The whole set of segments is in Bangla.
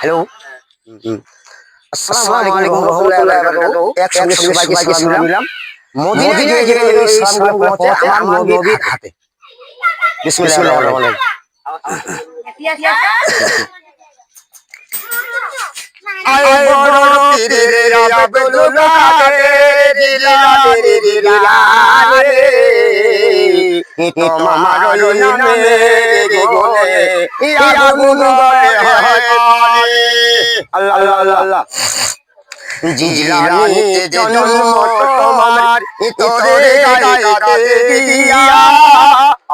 হ্যালো? আসসালামু আলাইকুম রহমতুল্লাহি ওয়া বারাকাতুহু। একসঙ্গে সবাইকে সালাম দিলাম মদিনায় যে যে পৌঁছে আমার নবীর হাতে বিসমিল্লাহির রহমানির রহিম। আয় বড় পীরের আব্দুল কাদের জিলানী জিলানী তোমার নামে গুণে ইয়া গুণ হয় পানি আল্লাহ আল্লাহ আল্লাহ জিলানিতে জন্ম তোমার তোরে গায়ে দিয়া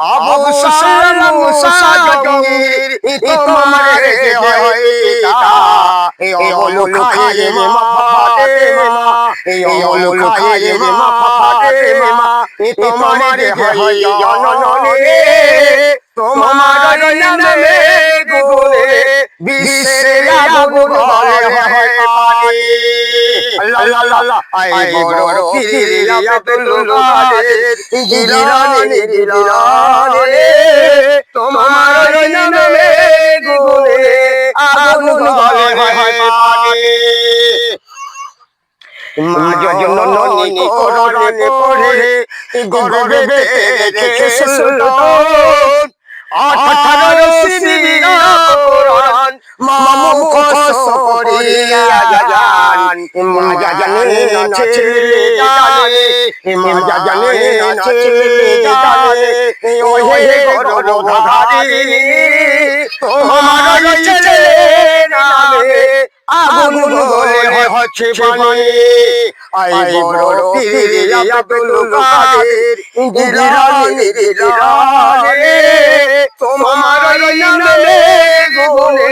আবু সালাম সাজগীর তোমার হয় পিতা এই অলুখায়ে মা ফাতেমা এই অলুখায়ে মা ফাতেমা তোমার জননী তোমার নামে গুণে বিশ্বের আগুন হয় পানি। আল্লাহ আল্লাহ আল্লাহ আই বড় পীর আব্দুল কাদের জিলানী জিলানী তোমার নামে গুণে আগুন হয় পানি। মা জননী করণে পড়ে গর্বে রেখে সুলতান। আঠারো সিবিরা কোরআন মামুখ সরিয়া জান মা জানে নাচে জানে। মা জানে নাচে জানে। ওহে গর্ভধারী তোমার ছেলে বলে হচ্ছে পানি আই বড় পীর আব্দুল কাদের জিলানী জিলানী তোমার নামে গুণে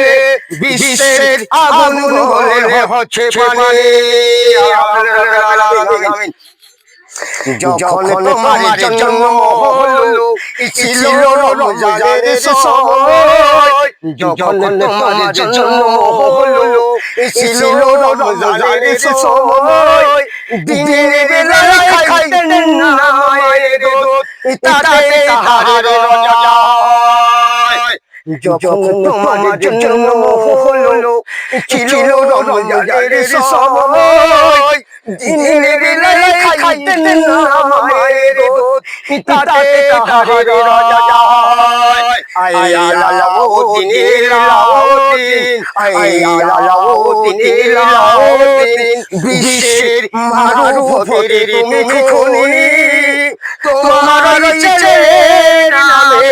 বিশ্বের আগুন বলে হচ্ছে পানি। আমিন যখন তোমার জন্ম হলো ছিল রমজানের সময়। যখন তোমার জন্ম হলো ছিল রমজানের সময়। দিনের বেলায় খাইতেন না দুধ তাতে তাহার যখন তোমার জন্ম হলো ছিল রমজানের সময় দিনের বেলায় খাইতেন না দুধ তাতে তাহার রজায়। বিশ্বের মারুফের তুমি খুনি তোমার ছেলে নামে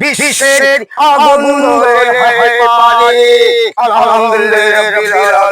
বিশ্বের আগুন পানি। আলহামদুলিল্লাহ